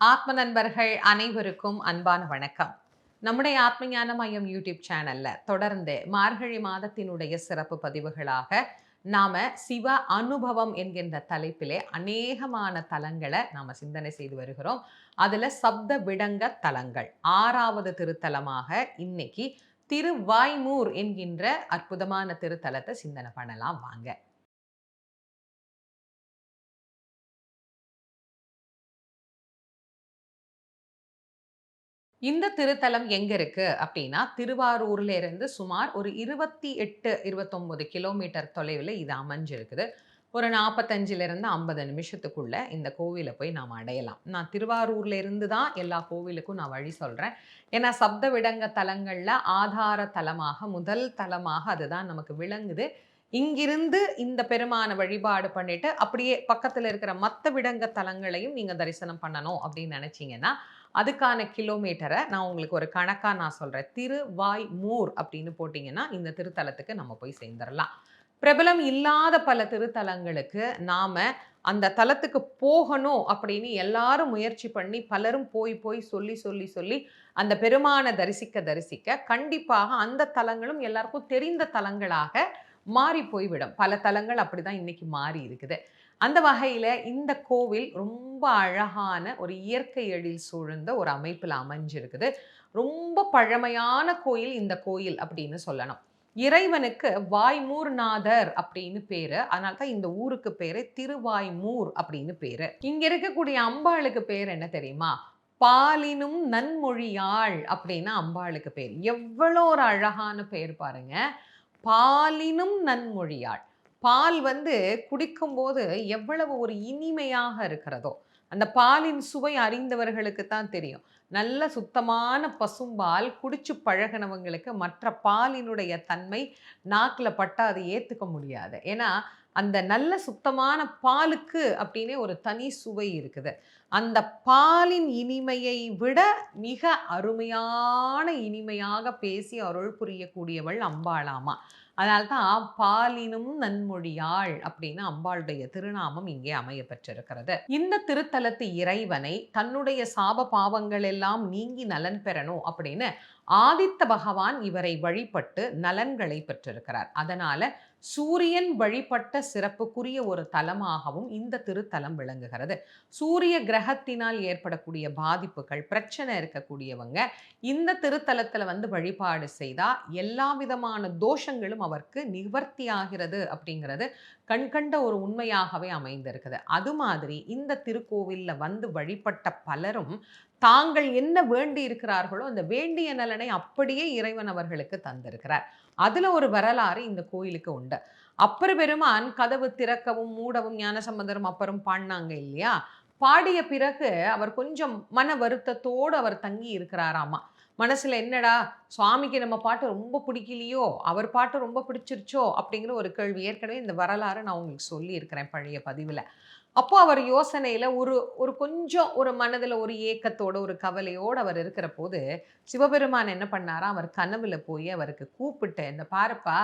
ஆத்ம நண்பர்கள் அனைவருக்கும் அன்பான வணக்கம். நம்முடைய ஆத்ம ஞான மையம் யூடியூப் சேனல்ல தொடர்ந்து மார்கழி மாதத்தினுடைய சிறப்பு பதிவுகளாக நாம சிவ அனுபவம் என்கின்ற தலைப்பிலே அநேகமான தலங்களை நாம சிந்தனை செய்து வருகிறோம். அதுல சப்த விடங்க தலங்கள் ஆறாவது திருத்தலமாக இன்னைக்கு திருவாய்மூர் என்கின்ற அற்புதமான திருத்தலத்தை சிந்தனை பண்ணலாம். வாங்க. இந்த திருத்தலம் எங்க இருக்கு அப்படின்னா திருவாரூர்ல இருந்து சுமார் ஒரு இருபத்தி எட்டு இருபத்தொன்பது கிலோமீட்டர் தொலைவில் இது அமைஞ்சிருக்குது. ஒரு நாற்பத்தஞ்சில இருந்து ஐம்பது நிமிஷத்துக்குள்ள இந்த கோவிலை போய் நாம் அடையலாம். நான் திருவாரூர்ல இருந்து தான் எல்லா கோவிலுக்கும் நான் வழி சொல்கிறேன் ஏன்னா சப்த விடங்க தலங்களில் ஆதார தலமாக முதல் தலமாக அதுதான் நமக்கு விளங்குது. இங்கிருந்து இந்த பெருமான வழிபாடு பண்ணிட்டு அப்படியே பக்கத்தில் இருக்கிற மற்ற விடங்க தலங்களையும் நீங்கள் தரிசனம் பண்ணணும் அப்படின்னு நினச்சிங்கன்னா அதுக்கான கிலோமீட்டரை நான் உங்களுக்கு ஒரு கணக்காக நான் சொல்கிறேன் திருவாய்மூர் அப்படின்னு போட்டிங்கன்னா இந்த திருத்தலத்துக்கு நம்ம போய் சேர்ந்துடலாம் பிரபலம் இல்லாத பல திருத்தலங்களுக்கு நாம் அந்த தலத்துக்கு போகணும் அப்படின்னு எல்லாரும் முயற்சி பண்ணி பலரும் போய் போய் சொல்லி சொல்லி சொல்லி அந்த பெருமானை தரிசிக்க தரிசிக்க கண்டிப்பாக அந்த தலங்களும் எல்லாருக்கும் தெரிந்த தலங்களாக மாறி போய்விடும். பல தலங்கள் அப்படிதான் இன்னைக்கு மாறி இருக்குது. அந்த வகையில் இந்த கோவில் ரொம்ப அழகான ஒரு இயற்கை எழில் சூழ்ந்த ஒரு அமைப்பில் அமைஞ்சிருக்குது. ரொம்ப பழமையான கோயில் இந்த கோயில் அப்படின்னு சொல்லணும். இறைவனுக்கு வாய்மூர்நாதர் அப்படின்னு பேரு. அதனால தான் இந்த ஊருக்கு பேரு திருவாய்மூர் அப்படின்னு பேரு. இங்க இருக்கக்கூடிய அம்பாளுக்கு பேர் என்ன தெரியுமா? பாலினும் நன்மொழியாள் அப்படின்னு அம்பாளுக்கு பேர். எவ்வளோ ஒரு அழகான பேர் பாருங்க. பாலினும் நன்மொழியாள். பால் வந்து குடிக்கும்போது எவ்வளவு ஒரு இனிமையாக இருக்கிறதோ அந்த பாலின் சுவை அறிந்தவர்களுக்கு தான் தெரியும். நல்ல சுத்தமான பசும்பால் குடிச்சு பழகினவங்களுக்கு மற்ற பாலினுடைய தன்மை நாக்கில் பட்டா அதை ஏற்றுக்க முடியாது. ஏன்னா அந்த நல்ல சுத்தமான பாலுக்கு அப்படின்னே ஒரு தனி சுவை இருக்குது. அந்த பாலின் இனிமையை விட மிக அருமையான இனிமையாக பேசி அருள் புரியக்கூடியவள் அம்பாளாமா. அதனால்தான் பாலினும் நன்மொழியாள் அப்படின்னு அம்பாளுடைய திருநாமம் இங்கே அமைய பெற்றிருக்கிறது இந்த திருத்தலத்து இறைவனை தன்னுடைய சாப பாவங்கள் எல்லாம் நீங்கி நலன் பெறணும் அப்படின்னு ஆதித்த பகவான் இவரை வழிபட்டு நலன்களை பெற்றிருக்கிறார். அதனால சூரியன் வழிபட்ட சிறப்புக்குரிய ஒரு தலமாகவும் இந்த திருத்தலம் விளங்குகிறது. சூரிய கிரகத்தினால் ஏற்படக்கூடிய பாதிப்புகள் பிரச்சனை இருக்கக்கூடியவங்க இந்த திருத்தலத்தில் வந்து வழிபாடு செய்தால் எல்லா விதமான தோஷங்களும் அவருக்கு நிவர்த்தி ஆகிறது அப்படிங்கிறது கண்கண்ட ஒரு உண்மையாகவே அமைந்திருக்குது. அது மாதிரி இந்த திருக்கோவிலில் வந்து வழிபட்ட பலரும் தாங்கள் என்ன வேண்டி இருக்கிறார்களோ அந்த வேண்டிய நலனை அப்படியே இறைவன் அவர்களுக்கு தந்திருக்கிறார். அதில் ஒரு வரலாறு இந்த கோயிலுக்கு உண்டு. அப்பர் பெருமான் கதவு திறக்கவும் மூடவும் ஞானசம்பந்தரும் அப்புறம் பாடினாங்க இல்லையா? பாடிய பிறகு அவர் கொஞ்சம் மன வருத்தத்தோடு அவர் தங்கி இருக்கிறாராமா? மனசில் என்னடா சுவாமிக்கு நம்ம பாட்டு ரொம்ப பிடிக்கலையோ அவர் பாட்டு ரொம்ப பிடிச்சிருச்சோ அப்படிங்கிற ஒரு கேள்வி. ஏற்கனவே இந்த வரலாறு நான் உங்களுக்கு சொல்லியிருக்கிறேன் பழைய பதிவில். அப்போ அவர் யோசனையில் ஒரு ஒரு கொஞ்சம் ஒரு மனதில் ஒரு ஏக்கத்தோட ஒரு கவலையோடு அவர் இருக்கிற போது சிவபெருமான் என்ன பண்ணாரா அவர் கனவுல போய் அவருக்கு கூப்பிட்டு இந்த பாருப்பா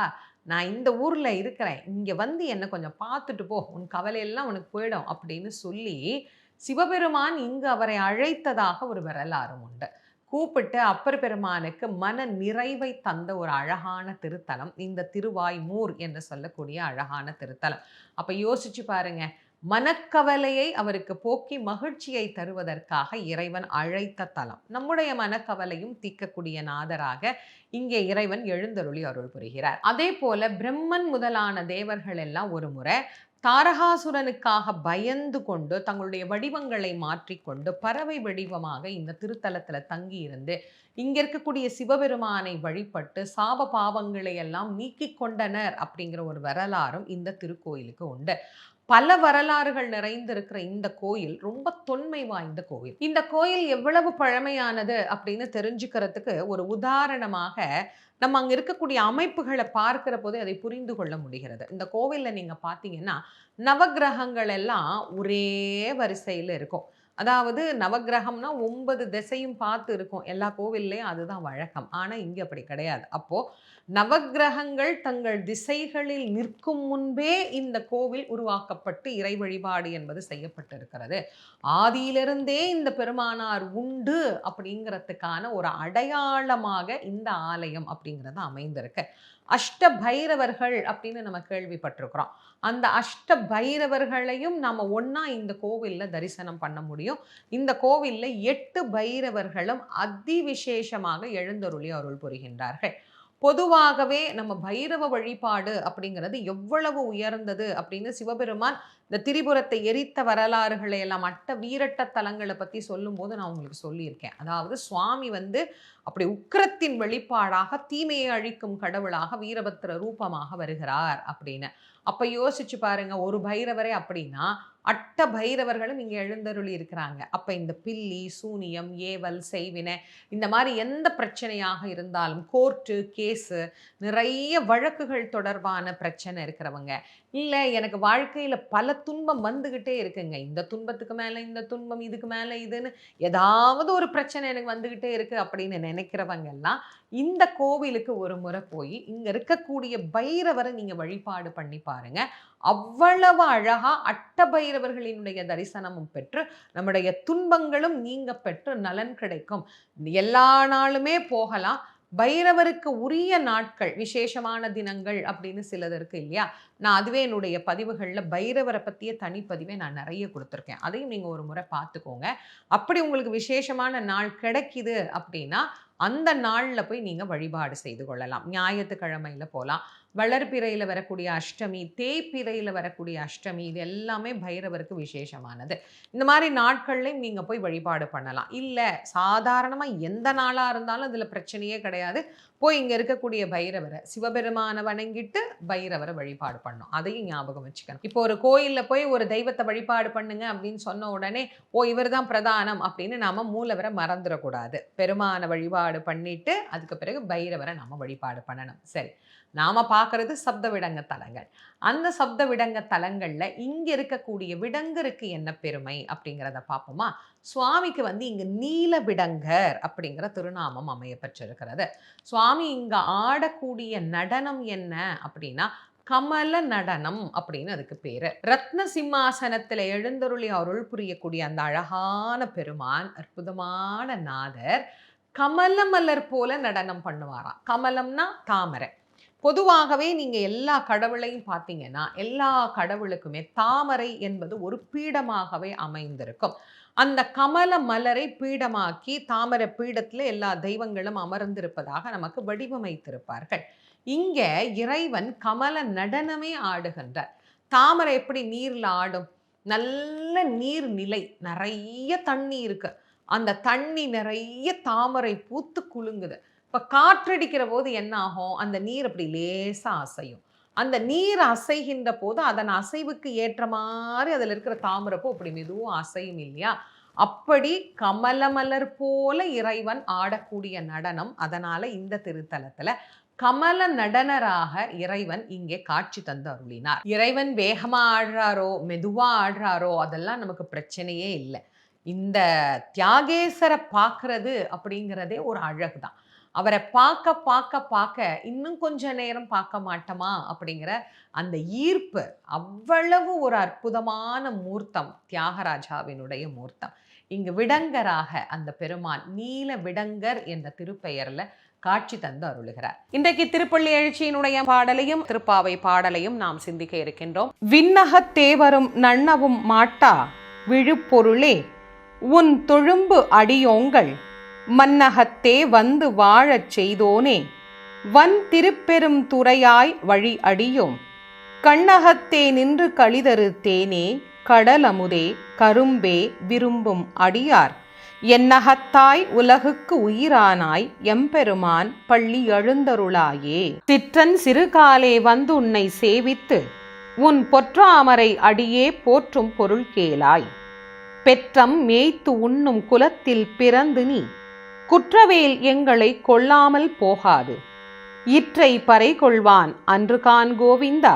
நான் இந்த ஊரில் இருக்கிறேன். இங்கே வந்து என்னை கொஞ்சம் பார்த்துட்டு போ. உன் கவலையெல்லாம் உனக்கு போயிடும் அப்படின்னு சொல்லி சிவபெருமான் இங்கு அவரை அழைத்ததாக ஒரு வரலாறும் உண்டு. கூப்பிட்டு அப்பர் பெருமானுக்கு மன நிறைவை தந்த ஒரு அழகான திருத்தலம். இந்த திருவாய்மூர் என்று சொல்லக்கூடிய அழகான திருத்தலம். அப்போ யோசிச்சு பாருங்க. மனக்கவலையை அவருக்கு போக்கி மகிழ்ச்சியை தருவதற்காக இறைவன் அழைத்த தலம். நம்முடைய மனக்கவலையும் தீக்கக்கூடிய நாதராக இங்கே இறைவன் எழுந்தருளி அருள் புரிகிறார். அதே போல பிரம்மன் முதலான தேவர்கள் எல்லாம் ஒரு முறை தாரகாசுரனுக்காக பயந்து கொண்டு தங்களுடைய வடிவங்களை மாற்றிக்கொண்டு பறவை வடிவமாக இந்த திருத்தலத்துல தங்கி இருந்து இங்க இருக்கக்கூடிய சிவபெருமானை வழிபட்டு சாப பாவங்களை எல்லாம் நீக்கி கொண்டனர் அப்படிங்கிற ஒரு வரலாறும் இந்த திருக்கோயிலுக்கு உண்டு. பல வரலாறுகள் நிறைந்திருக்கிற இந்த கோயில் ரொம்ப தொன்மை வாய்ந்த கோயில் இந்த கோயில் எவ்வளவு பழமையானது அப்படின்னு தெரிஞ்சுக்கிறதுக்கு ஒரு உதாரணமாக நம்ம அங்கே இருக்கக்கூடிய அமைப்புகளை பார்க்கிற போதே அதை புரிந்து கொள்ள முடிகிறது. இந்த கோவிலில் நீங்கள் பார்த்தீங்கன்னா நவகிரகங்கள் எல்லாம் ஒரே வரிசையில் இருக்கும். அதாவது நவக்கிரகம்னா ஒன்பது திசையும் பார்த்து இருக்கும். எல்லா கோவில்லையும் அதுதான் வழக்கம். ஆனால் இங்கே அப்படி கிடையாது. அப்போது நவக்கிரகங்கள் தங்கள் திசைகளில் நிற்கும் முன்பே இந்த கோவில் உருவாக்கப்பட்டு இறை வழிபாடு என்பது செய்யப்பட்டிருக்கிறது. ஆதியிலிருந்தே இந்த பெருமானார் உண்டு அப்படிங்கிறதுக்கான ஒரு அடையாளமாக இந்த ஆலயம் அப்படிங்கிறது அமைந்திருக்கு. அஷ்ட பைரவர்கள் அப்படின்னு நம்ம கேள்விப்பட்டிருக்கிறோம். அந்த அஷ்ட பைரவர்களையும் நம்ம ஒன்றா இந்த கோவிலில் தரிசனம் பண்ண முடியும். இந்த கோவிலில் எட்டு பைரவர்களும் அதிவிசேஷமாக எழுந்தருளி அருள் புரிகின்றார்கள். பொதுவாகவே நம்ம பைரவ வழிபாடு அப்படிங்கிறது எவ்வளவு உயர்ந்தது அப்படின்னு சிவபெருமான் இந்த திரிபுரத்தை எரித்த வரலாறுகளை எல்லாம் அட்ட வீரட்ட தலங்களை பற்றி சொல்லும்போது நான் உங்களுக்கு சொல்லியிருக்கேன். அதாவது சுவாமி வந்து அப்படி உக்கிரத்தின் வெளிப்பாடாக தீமையை அழிக்கும் கடவுளாக வீரபத்திர ரூபமாக வருகிறார் அப்படின்னு. அப்போ யோசிச்சு பாருங்க ஒரு பைரவரே அப்படின்னா அட்ட பைரவர்களும் இங்கே எழுந்தருளி இருக்கிறாங்க. அப்போ இந்த பில்லி சூனியம் ஏவல் செய்வினை இந்த மாதிரி எந்த பிரச்சனையாக இருந்தாலும் கோர்ட்டு கேஸு நிறைய வழக்குகள் தொடர்பான பிரச்சனை இருக்கிறவங்க. இல்லை எனக்கு வாழ்க்கையில் பல துன்பம் வந்துக்கிட்டே இருக்குங்க. இந்த துன்பத்துக்கு மேலே இந்த துன்பம் இதுக்கு மேலே இதுன்னு ஏதாவது ஒரு பிரச்சனை எனக்கு வந்துக்கிட்டே இருக்குது அப்படின்னு நினைக்கிறவங்க எல்லாம் இந்த கோவிலுக்கு ஒரு முறை போய் இங்கே இருக்கக்கூடிய பைரவரை நீங்கள் வழிபாடு பண்ணி பாருங்க. அவ்வளவு அழகாக அட்ட பைரவர்களினுடைய தரிசனமும் பெற்று நம்முடைய துன்பங்களும் நீங்க பெற்று நலன் கிடைக்கும். எல்லா நாளுமே போகலாம். பைரவருக்கு உரிய நாட்கள் விசேஷமான தினங்கள் அப்படின்னு சிலது இருக்குது இல்லையா? நான் அதுவே என்னுடைய பதிவுகளில் பைரவரை பற்றிய தனிப்பதிவை நான் நிறைய கொடுத்துருக்கேன். அதையும் நீங்கள் ஒரு முறை பார்த்துக்கோங்க. அப்படி உங்களுக்கு விசேஷமான நாள் கிடைக்கிது அப்படின்னா அந்த நாளில் போய் நீங்கள் வழிபாடு செய்து கொள்ளலாம். ஞாயிற்றுக்கிழமையில் போகலாம் வளர்பிறையில் வரக்கூடிய அஷ்டமி தேய்பிறையில் வரக்கூடிய அஷ்டமி இது எல்லாமே பைரவருக்கு விசேஷமானது. இந்த மாதிரி நாட்கள்லையும் நீங்கள் போய் வழிபாடு பண்ணலாம். இல்லை சாதாரணமாக எந்த நாளாக இருந்தாலும் அதில் பிரச்சனையே கிடையாது. போய் இங்கே இருக்கக்கூடிய பைரவரை சிவபெருமானை வணங்கிட்டு பைரவரை வழிபாடு பண்ணும் அதையும் ஞாபகம் வச்சுக்கணும். இப்போ ஒரு கோயிலில் போய் ஒரு தெய்வத்தை வழிபாடு பண்ணுங்க அப்படின்னு சொன்ன உடனே ஓ இவர் தான் பிரதானம் அப்படின்னு நாம மூலவரை மறந்துடக்கூடாது. பெருமானை வழிபாடு பண்ணிட்டு அதுக்கு பிறகு பைரவரை நாம் வழிபாடு பண்ணணும். சரி. நாம பார்க்கறது சப்த விடங்க தலங்கள். அந்த சப்த விடங்க தலங்கள்ல இங்க இருக்கக்கூடிய விடங்கருக்கு என்ன பெருமை அப்படிங்கிறத பார்ப்போமா? சுவாமிக்கு வந்து இங்கு நீலவிடங்கர் அப்படிங்கிற திருநாமம் அமையப்பட்டிருக்கிறது சுவாமி இங்கு ஆடக்கூடிய நடனம் என்ன அப்படின்னா கமல நடனம் அப்படின்னு அதுக்கு பேரு. ரத்ன சிம்மாசனத்தில் எழுந்தருளி அருள் புரியக்கூடிய அந்த அழகான பெருமான் அற்புதமான நாதர் கமல மலர் போல நடனம் பண்ணுவாராம். கமலம்னா தாமரை. பொதுவாகவே நீங்கள் எல்லா கடவுளையும் பார்த்தீங்கன்னா எல்லா கடவுளுக்குமே தாமரை என்பது ஒரு பீடமாகவே அமைந்திருக்கும். அந்த கமல மலரை பீடமாக்கி தாமரை பீடத்தில் எல்லா தெய்வங்களும் அமர்ந்திருப்பதாக நமக்கு வடிவமைத்திருப்பார்கள். இங்கே இறைவன் கமல நடனமே ஆடுகின்றார். தாமரை எப்படி நீரில் ஆடும்? நல்ல நீர்நிலை நிறைய தண்ணி இருக்கு. அந்த தண்ணி நிறைய தாமரை பூத்து குலுங்குது. இப்போ காற்றடிக்கிற போது என்ன ஆகும் அந்த நீர் அப்படி லேசாக அசையும். அந்த நீர் அசைகின்ற போது அதன் அசைவுக்கு ஏற்ற மாதிரி அதில் இருக்கிற தாமரப்பூ அப்படி மெதுவும் அசையும் இல்லையா? அப்படி கமலமலர் போல இறைவன் ஆடக்கூடிய நடனம் அதனால் இந்த திருத்தலத்தில் கமல நடனராக இறைவன் இங்கே காட்சி தந்து அருளினார். இறைவன் வேகமாக ஆடுறாரோ மெதுவாக ஆடுறாரோ அதெல்லாம் நமக்கு பிரச்சனையே இல்லை. இந்த தியாகேசரை பார்க்கறது அப்படிங்கிறதே ஒரு அழகு தான் அவரை பார்க்க பார்க்க பார்க்க இன்னும் கொஞ்ச நேரம் பார்க்க மாட்டோமா? அப்படிங்கிற அந்த ஈர்ப்பு அவ்வளவு ஒரு அற்புதமான மூர்த்தம் தியாகராஜாவினுடைய மூர்த்தம். இங்கு விடங்கராக அந்த பெருமான் நீல விடங்கர் என்ற திருப்பெயர்ல காட்சி தந்து அருளுகிறார். இன்றைக்கு திருப்பள்ளி எழுச்சியினுடைய பாடலையும் திருப்பாவை பாடலையும் நாம் சிந்திக்க இருக்கின்றோம். விண்ணகத் தேவரும் நன்னவும் மாட்டா விழுப்பொருளே உன் தொழும்பு அடியோங்கள் மன்னகத்தே வந்து வாழச் செய்தோனே வன் திருப்பெரும் துறையாய் வழி அடியோம். கண்ணகத்தே நின்று கழிதரு தேனே கடலமுதே கரும்பே விரும்பும் அடியார். என்னகத்தாய் உலகுக்கு உயிரானாய் எம்பெருமான் பள்ளி எழுந்தருளாயே. சிற்றன் சிறுகாலே வந்து உன்னை சேவித்து உன் பொற்றாமரை அடியே போற்றும் பொருள் கேளாய். பெற்றம் மேய்த்து உண்ணும் குலத்தில் பிறந்து நீ குற்றவேல் எங்களை கொள்ளாமல் போகாது. இற்றை பறை கொள்வான் அன்று கான் கோவிந்தா.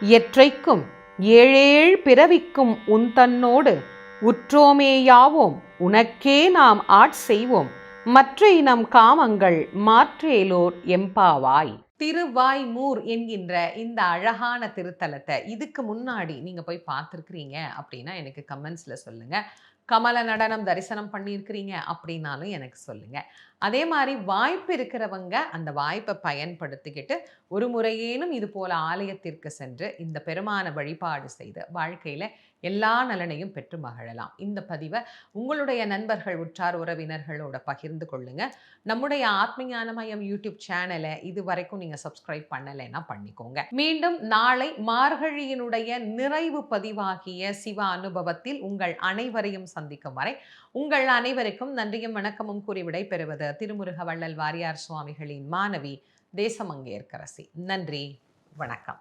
எற்றைக்கும் ஏழேழ் பிறவிக்கும் உன் தன்னோடு உற்றோமேயாவோம் உனக்கே நாம் ஆட் செய்வோம். மற்ற நம் காமங்கள் மாற்றேலோர் எம்பாவாய். திருவாய்மூர் என்கின்ற இந்த அழகான திருத்தலத்தை இதுக்கு முன்னாடி நீங்க போய் பார்த்துருக்குறீங்க அப்படின்னா எனக்கு கமெண்ட்ஸ்ல சொல்லுங்க. கமல நடனம் தரிசனம் பண்ணியிருக்கிறீங்க அப்படின்னாலும் எனக்கு சொல்லுங்க. அதே மாதிரி வாய்ப்பு இருக்கிறவங்க அந்த வாய்ப்பை பயன்படுத்திக்கிட்டு ஒரு முறையேனும் இது போல ஆலயத்திற்கு சென்று இந்த பெருமான வழிபாடு செய்து வாழ்க்கையில் எல்லா நலனையும் பெற்று மகிழலாம். இந்த பதிவை உங்களுடைய நண்பர்கள் உற்றார் உறவினர்களோட பகிர்ந்து கொள்ளுங்க. நம்முடைய ஆத்மஞான மையம் யூடியூப் சேனலை இது வரைக்கும் நீங்க சப்ஸ்கிரைப் பண்ணலைன்னா பண்ணிக்கோங்க. மீண்டும் நாளை மார்கழியினுடைய நிறைவு பதிவாகிய சிவ அனுபவத்தில் உங்கள் அனைவரையும் சந்திக்கும் வரை உங்கள் அனைவருக்கும் நன்றியும் வணக்கமும் கூறி விடைபெறுவது திருமுருக வள்ளல் வாரியார் சுவாமிகளின் மாணவி தேசமங்கேற்கரசி நன்றி. வணக்கம்.